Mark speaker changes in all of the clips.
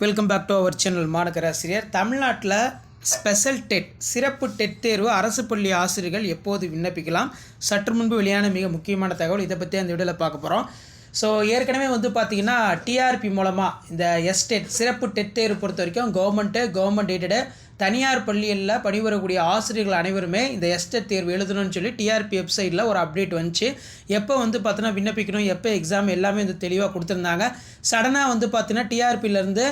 Speaker 1: Welcome back to our channel மாநகராசிரியர் தமிழ்நாட்டில் special dead சிறப்பு dead தேர்வு அரசு பள்ளி ஆசிரியர்கள் எப்போது விண்ணப்பிக்கலாம்? சற்று முன்பு வெளியான மிக முக்கியமான தகவல் இதை பற்றி அந்த வீடியோவில் பார்க்க போகிறோம் ஸோ ஏற்கனவே வந்து பார்த்திங்கன்னா டிஆர்பி மூலமாக இந்த எஸ்டெட் சிறப்பு டெட் தேர்வு பொறுத்த வரைக்கும் கவர்மெண்ட்டு கவர்மெண்ட் எய்டடு தனியார் பள்ளிகளில் பணிபுரக்கூடிய ஆசிரியர்கள் அனைவருமே இந்த எஸ்டெட் தேர்வு எழுதணும்னு சொல்லி டிஆர்பி வெப்சைட்டில் ஒரு அப்டேட் வந்துச்சு. எப்போ வந்து பார்த்தீங்கன்னா விண்ணப்பிக்கணும் எப்போ எக்ஸாம் எல்லாமே வந்து தெளிவாக கொடுத்துருந்தாங்க. சடனாக வந்து பார்த்தீங்கன்னா டிஆர்பியிலேருந்து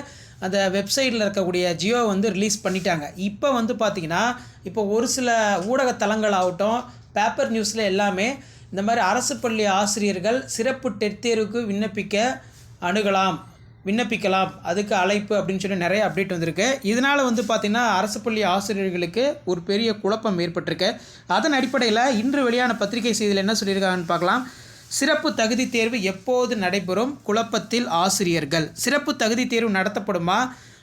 Speaker 1: அந்த வெப்சைட்டில் இருக்கக்கூடிய ஜியோ வந்து ரிலீஸ் பண்ணிட்டாங்க. இப்போ வந்து பார்த்திங்கன்னா இப்போ ஒரு சில ஊடக தளங்கள் ஆகட்டும் பேப்பர் நியூஸில் எல்லாமே இந்த மாதிரி அரசு பள்ளி ஆசிரியர்கள் சிறப்பு டெட் தேர்வுக்கு விண்ணப்பிக்க அணுகலாம் விண்ணப்பிக்கலாம். அதுக்கு அழைப்பு அப்படின்னு சொல்லி நிறைய அப்டேட் வந்திருக்கு. இதனால் வந்து பார்த்திங்கன்னா அரசு பள்ளி ஆசிரியர்களுக்கு ஒரு பெரிய குழப்பம் ஏற்பட்டிருக்கு. அதன் அடிப்படையில் இன்று வெளியான பத்திரிகை செய்தியில் என்ன சொல்லியிருக்காங்கன்னு பார்க்கலாம். சிறப்பு தகுதி தேர்வு எப்போது நடைபெறும்? குழப்பத்தில் ஆசிரியர்கள். சிறப்பு தகுதி தேர்வு நடத்தப்படுமா?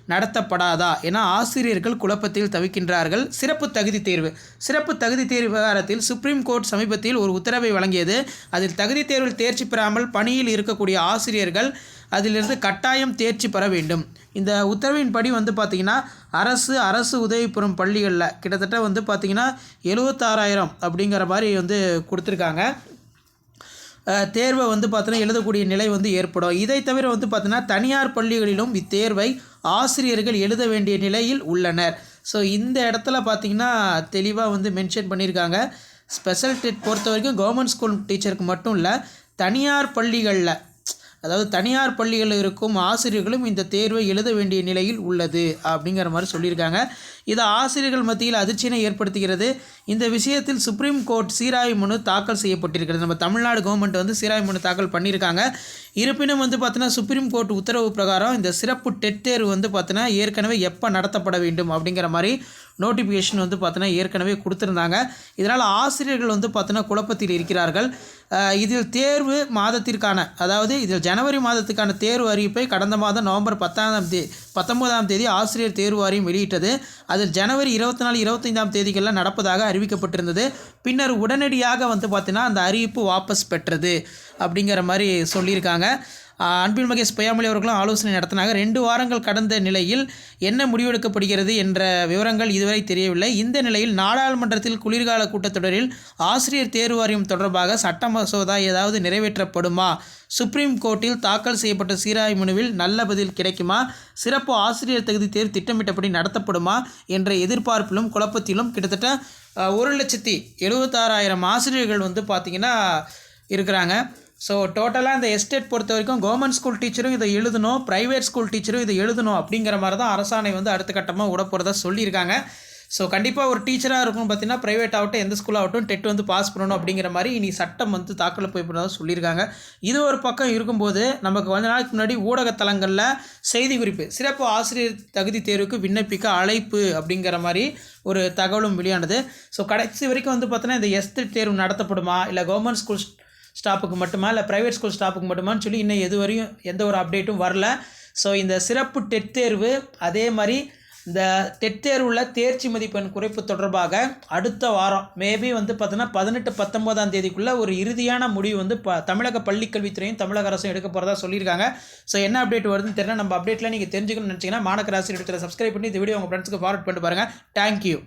Speaker 1: நடத்தப்படாதா? என ஆசிரியர்கள் குழப்பத்தில் தவிக்கின்றார்கள். சிறப்பு தகுதி தேர்வு. சிறப்பு தகுதி தேர்வு விவகாரத்தில் சுப்ரீம் கோர்ட் சமீபத்தில் ஒரு உத்தரவை வழங்கியது. அதில் தகுதி தேர்வில் தேர்ச்சி பெறாமல் பணியில் இருக்கக்கூடிய ஆசிரியர்கள் அதிலிருந்து கட்டாயம் தேர்ச்சி பெற வேண்டும். இந்த உத்தரவின்படி வந்து பார்த்திங்கன்னா அரசு அரசு உதவி பெறும் பள்ளிகளில் கிட்டத்தட்ட வந்து பார்த்திங்கன்னா எழுபத்தாறாயிரம் அப்படிங்கிற மாதிரி வந்து கொடுத்துருக்காங்க. தேர்வை வந்து பார்த்தோன்னா எழுதக்கூடிய நிலை வந்து ஏற்படும். இதை தவிர வந்து பார்த்தோன்னா தனியார் பள்ளிகளிலும் இத்தேர்வை ஆசிரியர்கள் எழுத வேண்டிய நிலையில் உள்ளனர். ஸோ இந்த இடத்துல பார்த்திங்கன்னா தெளிவாக வந்து மென்ஷன் பண்ணியிருக்காங்க. ஸ்பெஷல் டெட் பொறுத்த வரைக்கும் கவர்மெண்ட் ஸ்கூல் டீச்சருக்கு மட்டும் இல்லை தனியார் பள்ளிகளில் அதாவது தனியார் பள்ளிகளில் இருக்கும் ஆசிரியர்களும் இந்த தேர்வை எழுத வேண்டிய நிலையில் உள்ளது அப்படிங்கிற மாதிரி சொல்லியிருக்காங்க. இது ஆசிரியர்கள் மத்தியில் அதிர்ச்சியினை ஏற்படுத்துகிறது. இந்த விஷயத்தில் சுப்ரீம் கோர்ட் சீராய்வு மனு தாக்கல் செய்யப்பட்டிருக்கிறது. நம்ம தமிழ்நாடு கவர்மெண்ட் வந்து சீராய்வு மனு தாக்கல் பண்ணியிருக்காங்க. இருப்பினும் வந்து பார்த்தீங்கன்னா சுப்ரீம் கோர்ட் உத்தரவு பிரகாரம் இந்த சிறப்பு டெட் தேர்வு வந்து பார்த்தீங்கன்னா ஏற்கனவே எப்போ நடத்தப்பட வேண்டும் அப்படிங்கிற மாதிரி நோட்டிஃபிகேஷன் வந்து பார்த்தீங்கன்னா ஏற்கனவே கொடுத்துருந்தாங்க. இதனால் ஆசிரியர்கள் வந்து பார்த்தீங்கன்னா குழப்பத்தில் இருக்கிறார்கள். இதில் தேர்வு மாதத்திற்கான அதாவது இதில் ஜனவரி மாதத்துக்கான தேர்வு அறிவிப்பை கடந்த மாதம் நவம்பர் பத்தாம் தேதி பத்தொன்பதாம் தேதி ஆசிரியர் தேர்வு வாரியம் வெளியிட்டது. அதில் ஜனவரி இருபத்தி நாலு இருபத்தைந்தாம் தேதிகளில் நடப்பதாக அறிவிக்கப்பட்டிருந்தது. பின்னர் உடனடியாக வந்து பார்த்தீங்கன்னா அந்த அறிவிப்பு வாபஸ் பெற்றது. அப்படிங்கிற மாதிரி சொல்லியிருக்காங்க. அன்பில் மகேஷ் பொய்யாமொழி அவர்களும் ஆலோசனை நடத்தினாங்க. ரெண்டு வாரங்கள் கடந்த நிலையில் என்ன முடிவெடுக்கப்படுகிறது என்ற விவரங்கள் இதுவரை தெரியவில்லை. இந்த நிலையில் நாடாளுமன்றத்தில் குளிர்கால கூட்டத்தொடரில் ஆசிரியர் தேர்வு வாரியம் தொடர்பாக சட்ட மசோதா ஏதாவது நிறைவேற்றப்படுமா? சுப்ரீம் கோர்ட்டில் தாக்கல் செய்யப்பட்ட சீராய் மனுவில் நல்ல பதில் கிடைக்குமா? சிறப்பு ஆசிரியர் தகுதி தேர்வு திட்டமிட்டபடி நடத்தப்படுமா? என்ற எதிர்பார்ப்பிலும் குழப்பத்திலும் கிட்டத்தட்ட ஒரு லட்சத்தி எழுபத்தாறாயிரம் ஆசிரியர்கள் வந்து பார்த்திங்கன்னா இருக்கிறாங்க. ஸோ டோட்டலாக இந்த எஸ்டேட் பொறுத்த வரைக்கும் கவர்மெண்ட் ஸ்கூல் டீச்சரும் இதை எழுதணும் ப்ரைவேட் ஸ்கூல் டீச்சரும் இதை எழுதணும் அப்படிங்கிற மாதிரி தான் அரசாணை வந்து அடுத்த கட்டமாக விட போகிறதா சொல்லியிருக்காங்க. ஸோ கண்டிப்பாக ஒரு டீச்சராக இருக்கும் பார்த்தீங்கன்னா ப்ரைவேட் ஆகட்டும் எந்த ஸ்கூல் ஆகட்டும் டெட் வந்து பாஸ் பண்ணணும் அப்படிங்கிற மாதிரி இனி சட்டம் வந்து தாக்கல் போய் போகிறதா சொல்லியிருக்காங்க. இது ஒரு பக்கம் இருக்கும்போது நமக்கு கொஞ்ச நாளைக்கு முன்னாடி ஊடகத்தலங்களில் செய்தி குறிப்பு சிறப்பு ஆசிரியர் தகுதி தேர்வுக்கு விண்ணப்பிக்க அழைப்பு அப்படிங்கிற மாதிரி ஒரு தகவலும் வெளியானது. ஸோ கடைசி வரைக்கும் வந்து பார்த்தோன்னா இந்த எஸ்ட் தேர்வு நடத்தப்படுமா? இல்லை கவர்மெண்ட் ஸ்கூல் ஸ்டாஃபுக்கு மட்டுமா? இல்லை ப்ரைவேட் ஸ்கூல் ஸ்டாப்புக்கு மட்டுமான்னு சொல்லி இன்னும் எது வரையும் எந்த ஒரு அப்டேட்டும் வரல. ஸோ இந்த சிறப்பு டெட் தேர்வு அதே மாதிரி இந்த டெட் தேர்வில் தேர்ச்சி மதிப்பெண் குறைப்பு தொடர்பாக அடுத்த வாரம் மேபி வந்து பார்த்தோன்னா பதினெட்டு பத்தொம்போதாம் தேதிக்குள்ளே ஒரு இறுதியான முடிவு வந்து ப தமிழக பள்ளிக்கல்வித்துறையும் தமிழக அரசும் எடுக்க போகிறதா சொல்லியிருக்காங்க. ஸோ என்ன அப்டேட் வருதுன்னு தெரியல. நம்ம அப்டேட்டில் நீங்கள் தெரிஞ்சுக்கணும்னு நினச்சிங்கன்னா மாநகராசி எடுக்கிற சப்ஸ்கிரைப் பண்ணி இந்த வீடியோ உங்கள் ஃப்ரெண்ட்ஸுக்கு ஃபார்வர்ட் பண்ணிட்டு பாருங்கள் தேங்க்யூ